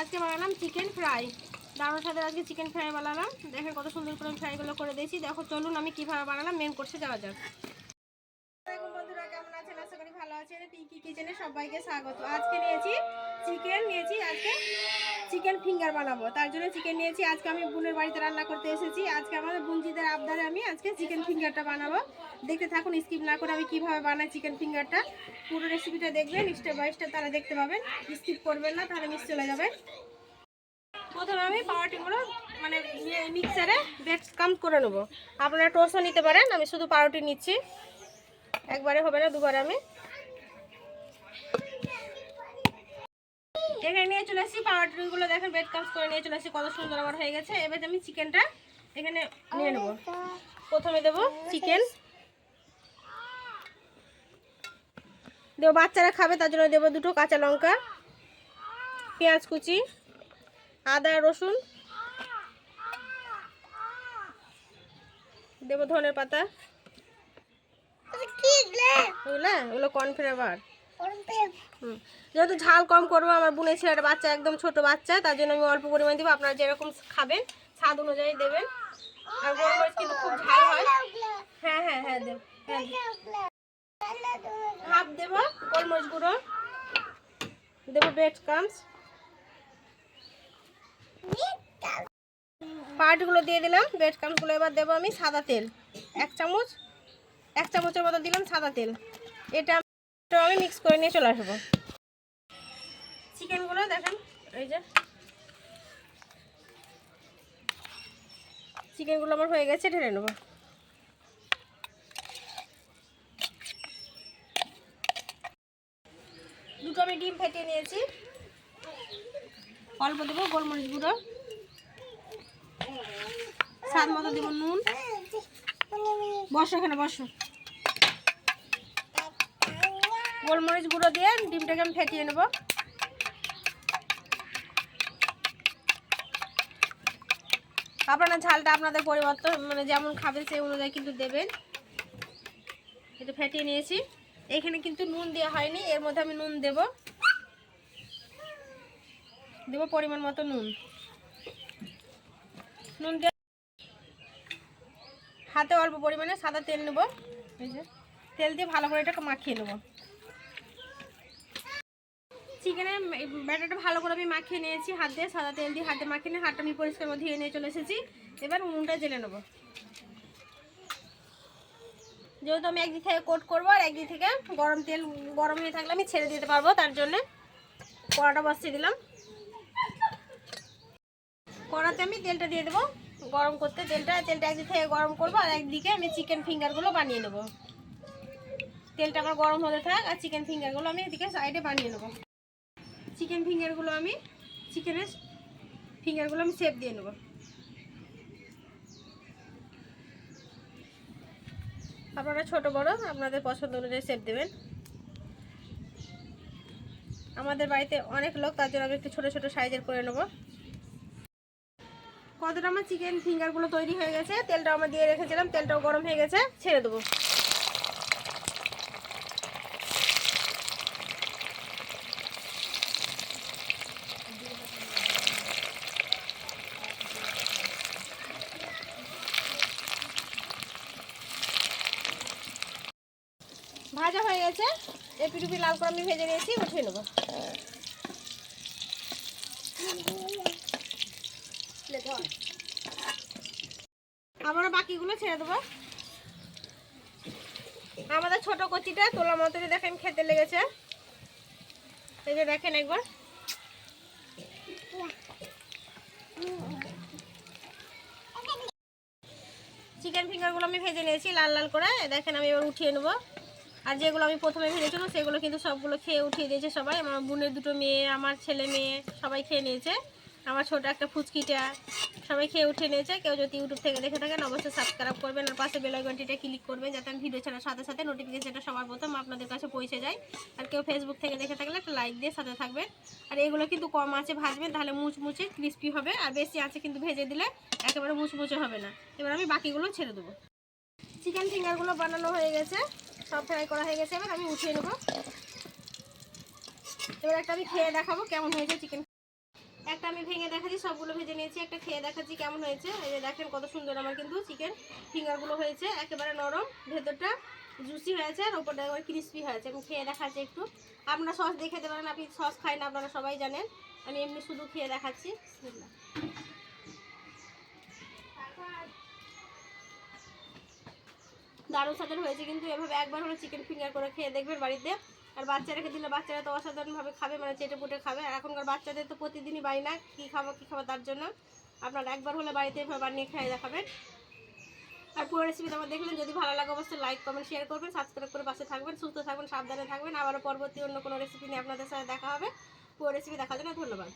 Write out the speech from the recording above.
আজকে বানালাম chicken fry দারুণ সাথে আজকে চিকেন ফ্রাই বানালাম। দেখেন কত সুন্দর করে ফ্রাইগুলো করে দিয়েছি। দেখো চলুন আমি কীভাবে বানালাম মেন করছে যাওয়া যাক। বন্ধুরা আছেন পিঙ্কি কিচেনে সবাইকে স্বাগত। আজকে নিয়েছি চিকেন নিয়েছি আজকে চিকেন ফিঙ্গার বানাবো। তার জন্য চিকেন নিয়েছি। আজকে আমি বোনের বাড়িতে রান্না করতে এসেছি। আজকে আমাদের বুঞ্জিদের আবদারে আমি আজকে চিকেন ফিঙ্গারটা বানাবো। দেখতে থাকুন স্কিপ না করে আমি কীভাবে বানাই চিকেন ফিঙ্গারটা পুরো রেসিপিটা দেখবেন স্টেপ বাই স্টেপ তারা দেখতে পাবেন। স্কিপ করবেন না তাহলে মিস চলে যাবেন প্রথমে আমি পাউরুটিগুলো মানে মিক্সারে বেড কাম করে নেব। আপনারা টোস্টও নিতে পারেন, আমি শুধু পাউরুটি নিচ্ছি। একবারে হবে না, দুবার আমি এখানে নিয়ে চলে আসছি পাউরুটিগুলো দেখেন বেড কামস করে নিয়ে চলে আসি কত সুন্দর আমার হয়ে গেছে। এবার আমি চিকেনটা এখানে নিয়ে নেব। প্রথমে দেবো চিকেন। দেবো বাচ্চারা খাবে তার জন্য দেবো দুটো কাঁচা লঙ্কা পেঁয়াজ কুচি আদা রসুন দেবো ধনের পাতা বুঝলে ওগুলো কর্নফ্লেভার যেহেতু ঝাল কম করব, আমার বোনের ছেলেটা বাচ্চা, একদম ছোট বাচ্চা, তার জন্য আমি অল্প পরিমাণ দেবো। আপনারা যেরকম খাবেন, স্বাদ অনুযায়ী দেবেন। আর গোলমরিচ কিন্তু খুব ঝাল হয়। হ্যাঁ হ্যাঁ হ্যাঁ হ্যাঁ হাফ দেবো গোলমরিচ গুঁড়ো। দেবো বেড কামস পার্টগুলো দিয়ে দিলাম বেড কামসগুলো এবার দেবো আমি সাদা তেল। এক চামচ, এক চামচের মতো দিলাম সাদা তেল। এটা আমি মিক্স করে নিয়ে চলে আসব। চিকেনগুলো দেখেন, এই যে। চিকেনগুলো আমার হয়ে গেছে, ঢেলে নেব। দুটো আমি ডিম ফেটিয়ে নিয়েছি। অল্প দেবো, গোলমরিচ গুঁড়ো। স্বাদ মতো দেবো নুন। বসো এখানে, বসো। গোলমরিচ গুঁড়ো দিয়ে ডিমটাকে আমি ফেটিয়ে নেব। আপনারা ঝালটা আপনাদের পরিবর্তন মানে যেমন খাবেন সেই অনুযায়ী কিন্তু দেবেন। এটা ফেটিয়ে নিয়েছি। এখানে কিন্তু নুন দেওয়া হয়নি, এর মধ্যে আমি নুন দেব। দেব পরিমাণ মতো নুন। নুন দিয়ে হাতে অল্প পরিমাণে সাদা তেল নেব। তেল দিয়ে ভালো করে এটাকে মাখিয়ে নেব। চিকেনের ব্যাটারটা ভালো করে আমি মাখিয়ে নিয়েছি, হাত দিয়ে সাদা তেল দিয়ে হাতে মাখিয়ে নিয়ে, হাতটা আমি পরিষ্কার মধ্যে ধুয়ে নিয়ে চলে এসেছি। এবার উনুনটা জেলে নেব। যেহেতু আমি একদিক থেকে কোট করব আর একদিক থেকে গরম তেল গরম হয়ে থাকলে আমি ছেড়ে দিতে পারব, তার জন্যে কড়াটা বসিয়ে দিলাম। কড়াতে আমি তেলটা দিয়ে দেবো গরম করতে, তেলটা তেলটা একদিক থেকে গরম করব আর একদিকে আমি চিকেন ফিঙ্গারগুলো বানিয়ে নেব। তেলটা আমার গরম হতে থাক আর চিকেন ফিঙ্গারগুলো আমি এদিকে সাইডে বানিয়ে নেব। চিকেন ফিঙ্গারগুলো আমি চিকেনের ফিঙ্গারগুলো আমি সেপ দিয়ে নেব। আপনারা ছোট, বড়, আপনাদের পছন্দ অনুযায়ী সেপ দেবেন। আমাদের বাড়িতে অনেক লোক, তার জন্য আমি একটু ছোটো ছোটো সাইজের করে নেব। কতটা আমার চিকেন ফিঙ্গারগুলো তৈরি হয়ে গেছে? তেলটা আমার দিয়ে রেখেছিলাম, তেলটাও গরম হয়ে গেছে, ছেড়ে দেবো। ভাজা হয়ে গেছে। এপি টুপি লাল করে আমি ভেজে নিয়েছি উঠিয়ে নেব। আমরা বাকিগুলো ছেড়ে দেবো। আমাদের ছোট কচিটা তোলা মতো দেখেন খেতে লেগেছে। এই যে দেখেন একবার। চিকেন ফিঙ্গারগুলো আমি ভেজে নিয়েছি, লাল লাল করে। দেখেন আমি এবার উঠিয়ে নেব। আর যেগুলো আমি প্রথমে ভেজেছিলাম সেগুলো কিন্তু সবগুলো খেয়ে উঠিয়ে দিয়েছে সবাই। আমার বোনের দুটো মেয়ে, আমার ছেলে মেয়ে সবাই খেয়ে নিয়েছে। আমার ছোট একটা ফুচকিটা সবাই খেয়ে উঠে নিয়েছে। কেউ যদি ইউটিউব থেকে দেখে থাকেন, অবশ্যই সাবস্ক্রাইব করবেন আর পাশে বেল আইকনটিটা ক্লিক করবেন, যাতে আমি ভিডিও ছাড়ার সাথে সাথে নোটিফিকেশনটা সবার প্রথম আপনাদের কাছে পৌঁছে যায়। আর কেউ ফেসবুক থেকে দেখে থাকলে একটা লাইক দিয়ে সাথে থাকবেন। আর এগুলো কিন্তু কম আছে ভাজবেন, তাহলে মুচমুচে ক্রিস্পি হবে। আর বেশি আছে কিন্তু ভেজে দিলে একেবারে মুচমুচে হবে না। এবার আমি বাকিগুলো ছেড়ে দেবো। চিকেন ফিঙ্গারগুলো বানানো হয়ে গেছে। সব ফ্রাই করা হয়ে গেছে। এবার আমি উঠিয়ে নেব। এবার একটা আমি খেয়ে দেখাবো কেমন হয়েছে চিকেন একটা আমি ভেঙে দেখাচ্ছি, সবগুলো ভেজে নিয়েছি। একটা খেয়ে দেখাচ্ছি কেমন হয়েছে। এই যে দেখেন কত সুন্দর আমার কিন্তু চিকেন ফিঙ্গারগুলো হয়েছে। একেবারে নরম, ভেতরটা জুসি হয়েছে আর ওপরটা একবার ক্রিস্পি হয়েছে। আমি খেয়ে দেখাচ্ছি একটু। আপনারা সস দেখে পারেন, আপনি সস খাই না, আপনারা সবাই জানেন। আমি এমনি শুধু খেয়ে দেখাচ্ছি। দারুণ স্বাদের হয়েছে, কিন্তু এভাবে একবার হলো চিকেন ফিঙ্গার করে খেয়ে দেখবেন বাড়িতে। আর বাচ্চারাকে দিলে বাচ্চারা তো অসাধারণভাবে খাবে মানে চেটে পুটে খাবে। আর এখনকার বাচ্চাদের তো প্রতিদিনই বাড়ি না, কী খাব কী খাব তার জন্য। আপনারা একবার হলে বাড়িতে এভাবে বানিয়ে খেয়ে দেখাবেন। আর পুরো রেসিপিটা আমার দেখলেন, যদি ভালো লাগে অবশ্যই লাইক কমেন্ট শেয়ার করবেন সাবস্ক্রাইব করে পাশে থাকবেন, সুস্থ থাকবেন, সাবধানে থাকবেন। আবারও পরবর্তী অন্য কোনো রেসিপি নিয়ে আপনাদের সাথে দেখা হবে। পুরো রেসিপি দেখার জন্য ধন্যবাদ।